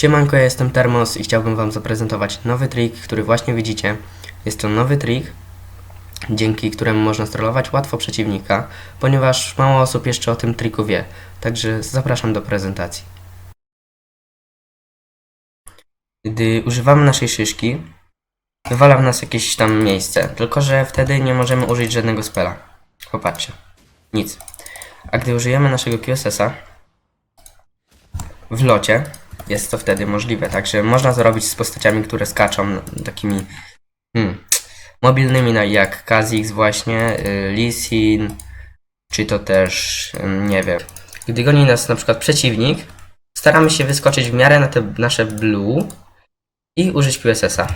Siemanko, ja jestem Termos i chciałbym Wam zaprezentować nowy trik, który właśnie widzicie. Jest to nowy trik, dzięki któremu można strollować łatwo przeciwnika, ponieważ mało osób jeszcze o tym triku wie. Także zapraszam do prezentacji. Gdy używamy naszej szyszki, wywala w nas jakieś tam miejsce, tylko że wtedy nie możemy użyć żadnego spela. Popatrzcie. Nic. A gdy użyjemy naszego QSS-a w locie, jest to wtedy możliwe. Także można zrobić z postaciami, które skaczą takimi hmm, mobilnymi, no, jak Kha'Zix właśnie, y, Lee czy to też, nie wiem. Gdy goni nas na przykład przeciwnik, staramy się wyskoczyć w miarę na te nasze blue i użyć QSS-a.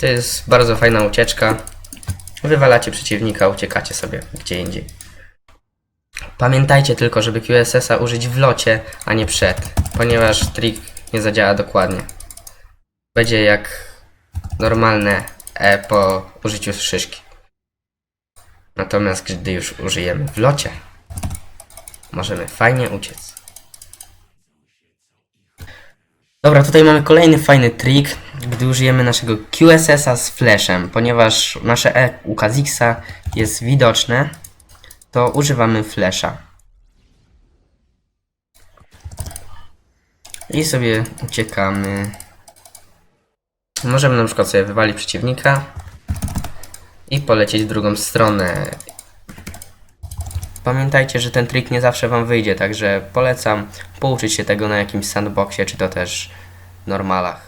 To jest bardzo fajna ucieczka. Wywalacie przeciwnika, uciekacie sobie gdzie indziej. Pamiętajcie tylko, żeby QSS-a użyć w locie, a nie przed, ponieważ trik nie zadziała dokładnie. Będzie jak normalne E po użyciu szyszki. Natomiast gdy już użyjemy w locie, możemy fajnie uciec. Dobra, tutaj mamy kolejny fajny trik, gdy użyjemy naszego QSS-a z flashem, ponieważ nasze E u Kha'Zixa jest widoczne, to używamy flasha. I sobie uciekamy. Możemy na przykład sobie wywalić przeciwnika i polecieć w drugą stronę. Pamiętajcie, że ten trik nie zawsze Wam wyjdzie, także polecam pouczyć się tego na jakimś sandboxie, czy to też normalach.